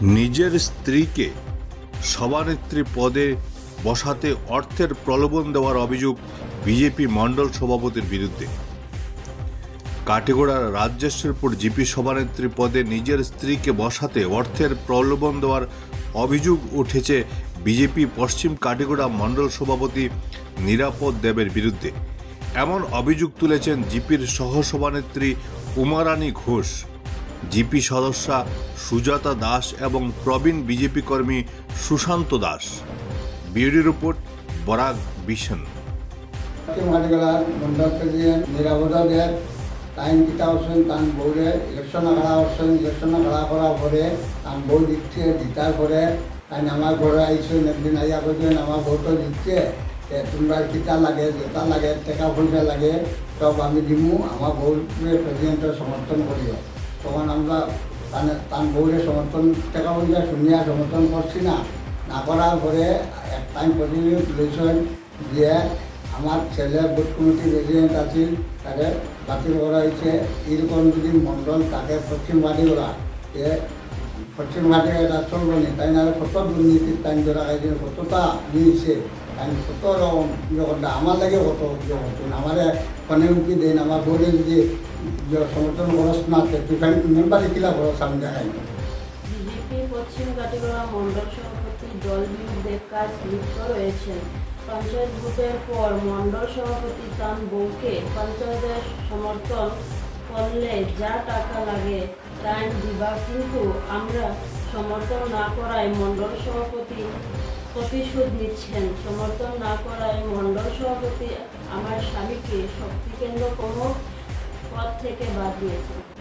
নিজের স্ত্রীকে সভানেত্রী পদে বসাতে অর্থের প্রলোভন দেওয়ার অভিযোগ বিজেপি মণ্ডল সভাপতির বিরুদ্ধে। কাটিগড়ার রাজ্যেশ্বরপুর জিপি সভানেত্রী পদে নিজের স্ত্রীকে বসাতে অর্থের প্রলোভন দেওয়ার অভিযোগ উঠেছে বিজেপি পশ্চিম কাটিগড়া মণ্ডল সভাপতি নিরাপদ দেবের বিরুদ্ধে। এমন অভিযোগ তুলেছেন জিপির সহসভানেত্রী উমারানী ঘোষ। জিপি সদস্যা সুজাতা দাস এবং প্রবীণ বিজেপি কর্মী সুশান্ত দাস। বিউরি রিপোর্ট, বরাক বিশন। টাইম কিতা হচ্ছেন তান বউরে, ইলেকশন খেলা হচ্ছেন, ইলেকশন খেলা করার পরে তান বউ দিচ্ছে জিতার পরে তাই আমার ঘরে আইসেন একদিন আইয়া করছেন আমার বউ তো দিচ্ছে তোমরা কিতা লাগে, যেটা লাগে, টাকা পয়সা লাগে, সব আমি দিমু, আমার বউরে প্রেসিডেন্টের সমর্থন করিও। তখন আমরা তার বউরে সমর্থন, টাকা পয়সা শুনিয়া সমর্থন করছি না। না করার পরে এক টাইম প্রতিনিধি তুলেছেন দিয়ে আমার ছেলে বুথ কমিটি প্রেসিডেন্ট আছিল তাকে বাতিল করা হয়েছে। এরকম যদি মন্ডল তাকে পশ্চিম বাড়িওলা এ পশ্চিম ঘাটে এটা চলবে না। তাই না, কত দুর্নীতির টাইম ধরা খাইছে কতটা নিয়েছে, তাই কত রকম আমার লাগে কত করতেন আমার ফোনে উঠি দেন, আমার বোর্ডে যদি সমর্থন খরচ না মেম্বার কিলা খরচ আমি দেখাই যা টাকা লাগে তাই দিবা, কিন্তু আমরা সমর্থন না করায় মণ্ডল সভাপতি প্রতিশোধ নিচ্ছেন। সমর্থন না করায় মণ্ডল সভাপতি আমার স্বামীকে শক্তি কেন্দ্র প্রমুখ পদ থেকে বাদ দিয়েছেন